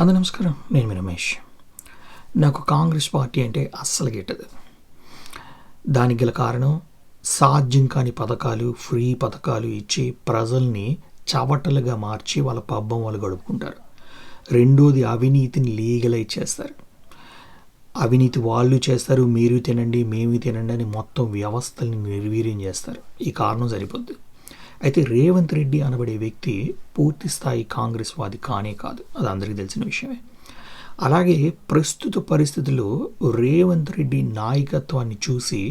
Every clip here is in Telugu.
అంద నమస్కారం నేను మీ రమేష్. నాకు కాంగ్రెస్ పార్టీ అంటే అస్సలు గిట్టదు. దానికి గల కారణం సాధ్యం కాని పథకాలు ఫ్రీ పథకాలు ఇచ్చి ప్రజల్ని చవటలుగా మార్చి వాళ్ళ పబ్బం వాళ్ళు గడుపుకుంటారు. రెండోది అవినీతిని లీగలైజ్ చేస్తారు. అవినీతి వాళ్ళు చేస్తారు మీరు తినండి మేము తినండి అని మొత్తం వ్యవస్థల్ని నిర్వీర్యం చేస్తారు. ఈ కారణం సరిపోద్ది. అయితే రేవంత్ రెడ్డి అనబడే వ్యక్తి పూర్తి స్థాయి కాంగ్రెస్ వాది కానే కాదు. అది అందరికీ తెలిసిన విషయమే. అలాగే ప్రస్తుత పరిస్థితుల్లో రేవంత్ రెడ్డి నాయకత్వాన్ని చూసి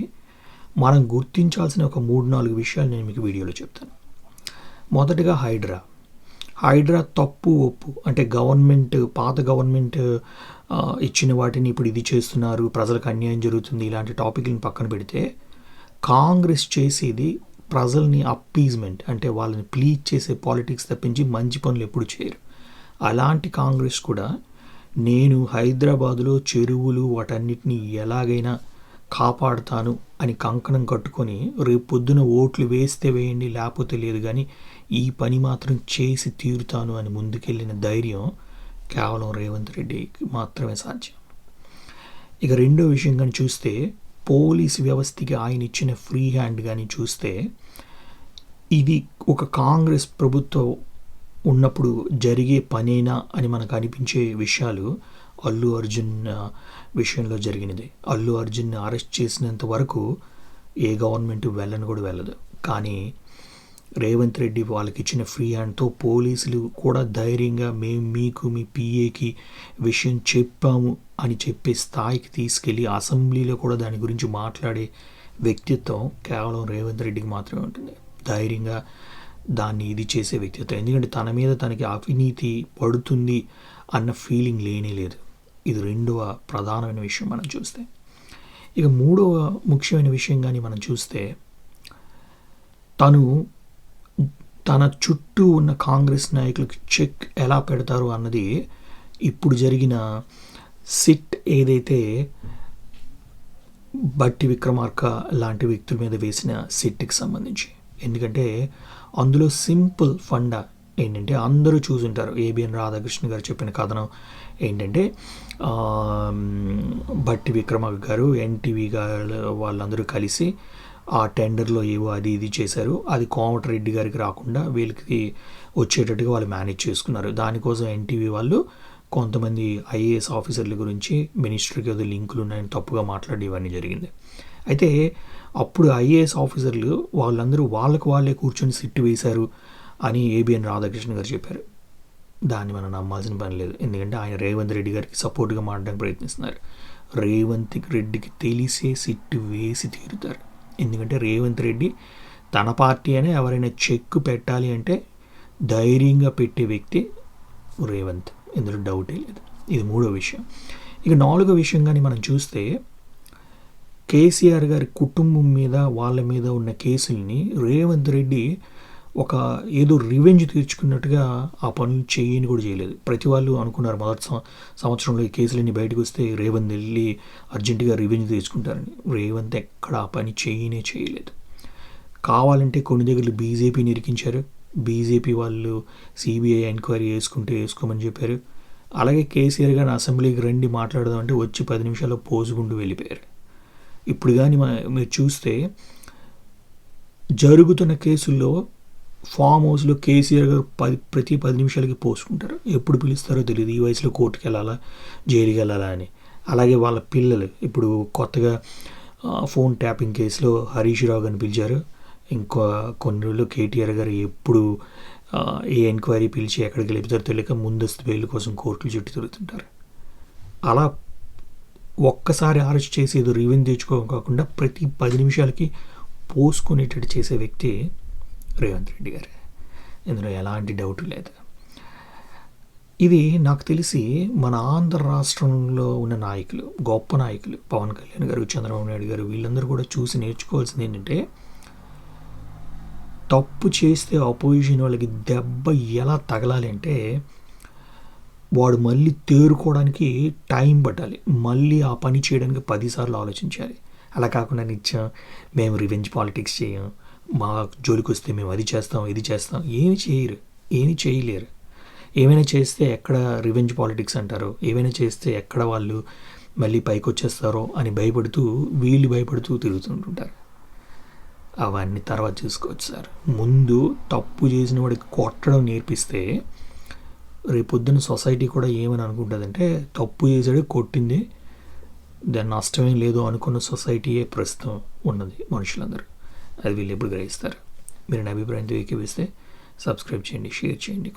మనం గుర్తించాల్సిన ఒక మూడు నాలుగు విషయాలు నేను మీకు వీడియోలో చెప్తాను. మొదటగా హైడ్రా. హైడ్రా తప్పు ఒప్పు అంటే గవర్నమెంట్ పాత గవర్నమెంట్ ఇచ్చిన వాటిని ఇప్పుడు ఇది చేస్తున్నారు ప్రజలకు అన్యాయం జరుగుతుంది ఇలాంటి టాపిక్లను పక్కన పెడితే కాంగ్రెస్ చేసేది ప్రజల్ని అప్పీజ్మెంట్ అంటే వాళ్ళని ప్లీజ్ చేసే పాలిటిక్స్ తప్పించి మంచి పనులు ఎప్పుడు చేయరు. అలాంటి కాంగ్రెస్ కూడా నేను హైదరాబాదులో చెరువులు వాటన్నిటిని ఎలాగైనా కాపాడుతాను అని కంకణం కట్టుకొని రేపు పొద్దున ఓట్లు వేస్తే వేయండి లేకపోతే లేదు కానీ ఈ పని మాత్రం చేసి తీరుతాను అని ముందుకెళ్ళిన ధైర్యం కేవలం రేవంత్ రెడ్డికి మాత్రమే సాధ్యం. ఇక రెండో విషయం కానీ చూస్తే పోలీస్ వ్యవస్థకి ఆయన ఇచ్చిన ఫ్రీ హ్యాండ్ కానీ చూస్తే ఇది ఒక కాంగ్రెస్ ప్రభుత్వం ఉన్నప్పుడు జరిగే పనేనా అని మనకు అనిపించే విషయాలు అల్లు అర్జున్ విషయంలో జరిగినది. అల్లు అర్జున్ని అరెస్ట్ చేసినంత వరకు ఏ గవర్నమెంట్ వెళ్ళని కూడా వెళ్ళదు. కానీ రేవంత్ రెడ్డి వాళ్ళకి ఇచ్చిన ఫ్రీ హ్యాండ్తో పోలీసులు కూడా ధైర్యంగా మేము మీకు మీ పిఏకి విషయం చెప్పాము అని చెప్పే స్థాయికి తీసుకెళ్ళి అసెంబ్లీలో కూడా దాని గురించి మాట్లాడే వ్యక్తిత్వం కేవలం రేవంత్ రెడ్డికి మాత్రమే ఉంటుంది. ధైర్యంగా దాన్ని ఇది చేసే వ్యక్తిత్వం. ఎందుకంటే తన మీద తనకి అవినీతి పడుతుంది అన్న ఫీలింగ్ లేనే లేదు. ఇది రెండవ ప్రధానమైన విషయం మనం చూస్తే. ఇక మూడవ ముఖ్యమైన విషయం కానీ మనం చూస్తే తను తన చుట్టూ ఉన్న కాంగ్రెస్ నాయకులకు చెక్ ఎలా పెడతారు అన్నది ఇప్పుడు జరిగిన సిట్ ఏదైతే బట్టి విక్రమార్క లాంటి వ్యక్తుల మీద వేసిన సిట్కి సంబంధించి. ఎందుకంటే అందులో సింపుల్ ఫండా ఏంటంటే అందరూ చూసుంటారు. ఏబిఎన్ రాధాకృష్ణ గారు చెప్పిన కథనం ఏంటంటే బట్టి విక్రమ గారు ఎన్టీవీ గారు వాళ్ళందరూ కలిసి ఆ టెండర్లో ఏవో అది ఇది చేశారు. అది కోమటిరెడ్డి గారికి రాకుండా వీళ్ళకి వచ్చేటట్టుగా వాళ్ళు మేనేజ్ చేసుకున్నారు. దానికోసం ఎన్టీవీ వాళ్ళు కొంతమంది ఐఏఎస్ ఆఫీసర్ల గురించి మినిస్టర్కి ఏదో లింకులు ఉన్నాయని తప్పుగా మాట్లాడి ఇవన్నీ జరిగింది. అయితే అప్పుడు ఐఏఎస్ ఆఫీసర్లు వాళ్ళందరూ వాళ్ళకు వాళ్ళే కూర్చొని సిట్టు వేశారు అని ఏబిఎన్ రాధాకృష్ణ గారు చెప్పారు. దాన్ని మనం నమ్మాల్సిన పని లేదు. ఎందుకంటే ఆయన రేవంత్ రెడ్డి గారికి సపోర్ట్గా మాట్లాడడానికి ప్రయత్నిస్తున్నారు. రేవంత్ రెడ్డికి తెలిసే సిట్టు వేసి తీరుతారు. ఎందుకంటే రేవంత్ రెడ్డి తన పార్టీ అనే ఎవరైనా చెక్ పెట్టాలి అంటే ధైర్యంగా పెట్టే వ్యక్తి రేవంత్. ఇందులో డౌటే లేదు. ఇది మూడో విషయం. ఇక నాలుగో విషయం కానీ మనం చూస్తే కేసీఆర్ గారి కుటుంబం మీద వాళ్ళ మీద ఉన్న కేసుల్ని రేవంత్ రెడ్డి ఒక ఏదో రివెంజ్ తీర్చుకున్నట్టుగా ఆ పనులు చేయని కూడా చేయలేదు. ప్రతి వాళ్ళు అనుకున్నారు మొదటి సంవత్సరంలో ఈ కేసులన్నీ బయటకు వస్తే రేవంత్ వెళ్ళి అర్జెంటుగా రివెంజ్ తీర్చుకుంటారని రేవంత్ ఎక్కడ ఆ పని చేయనే చేయలేదు. కావాలంటే కొన్ని దగ్గరలు బీజేపీని ఇరికించారు. బీజేపీ వాళ్ళు సిబిఐ ఎంక్వైరీ వేసుకుంటే వేసుకోమని చెప్పారు. అలాగే కేసీఆర్ గారిని అసెంబ్లీకి రండి మాట్లాడదాం అంటే వచ్చి పది నిమిషాల్లో పోసుకుంటూ వెళ్ళిపోయారు. ఇప్పుడు కానీ మీరు చూస్తే జరుగుతున్న కేసుల్లో ఫామ్ హౌస్లో కేసీఆర్ గారు పది ప్రతి పది నిమిషాలకి పోసుకుంటారు ఎప్పుడు పిలుస్తారో తెలియదు ఈ వయసులో కోర్టుకి వెళ్ళాలా జైలుకి వెళ్ళాలా అని. అలాగే వాళ్ళ పిల్లలు ఇప్పుడు కొత్తగా ఫోన్ ట్యాపింగ్ కేసులో హరీష్ రావు గారిని పిలిచారు. ఇంకో కొన్ని రోజులు కేటీఆర్ గారు ఎప్పుడు ఏ ఎంక్వైరీ పిలిచి ఎక్కడికి లేపుతారో తెలియక ముందస్తు బెయిల్ కోసం కోర్టులు చుట్టూ తిరుగుతుంటారు. అలా ఒక్కసారి అరెస్ట్ చేసి ఏదో రివెంజ్ తెచ్చుకోవడం కాకుండా ప్రతి పది నిమిషాలకి పోసుకునేటట్టు చేసే వ్యక్తి రేవంత్ రెడ్డి గారు. ఇందులో ఎలాంటి డౌట్ లేదు. ఇది నాకు తెలిసి మన ఆంధ్ర రాష్ట్రంలో ఉన్న నాయకులు గొప్ప నాయకులు పవన్ కళ్యాణ్ గారు చంద్రబాబు నాయుడు గారు వీళ్ళందరూ కూడా చూసి నేర్చుకోవాల్సింది ఏంటంటే తప్పు చేస్తే అపోజిషన్ వాళ్ళకి దెబ్బ ఎలా తగలాలి అంటే వాడు మళ్ళీ తేరుకోవడానికి టైం పట్టాలి. మళ్ళీ ఆ పని చేయడానికి పదిసార్లు ఆలోచించాలి. అలా కాకుండా నిత్యం మేము రివెంజ్ పాలిటిక్స్ చేయం మా జోలికి వస్తే మేము అది చేస్తాం ఇది చేస్తాం. ఏమి చేయరు ఏమి చేయలేరు. ఏమైనా చేస్తే ఎక్కడ రివెంజ్ పాలిటిక్స్ అంటారో? ఏమైనా చేస్తే ఎక్కడ వాళ్ళు మళ్ళీ పైకి వచ్చేస్తారో అని భయపడుతూ వీళ్ళు భయపడుతూ తిరుగుతుంటుంటారు. అవన్నీ తర్వాత చూసుకోవచ్చు సార్. ముందు తప్పు చేసిన వాడికి కొట్టడం నేర్పిస్తే రేపొద్దున సొసైటీ కూడా ఏమని అనుకుంటుందంటే తప్పు చేసాడు కొట్టింది దాని నష్టమేం లేదు అనుకున్న సొసైటీయే ప్రస్తుతం ఉన్నది మనుషులందరూ. అది వీళ్ళు ఎప్పుడు గ్రహిస్తారు? మీరు నా అభిప్రాయంతో ఏకీపిస్తే సబ్స్క్రైబ్ చేయండి షేర్ చేయండి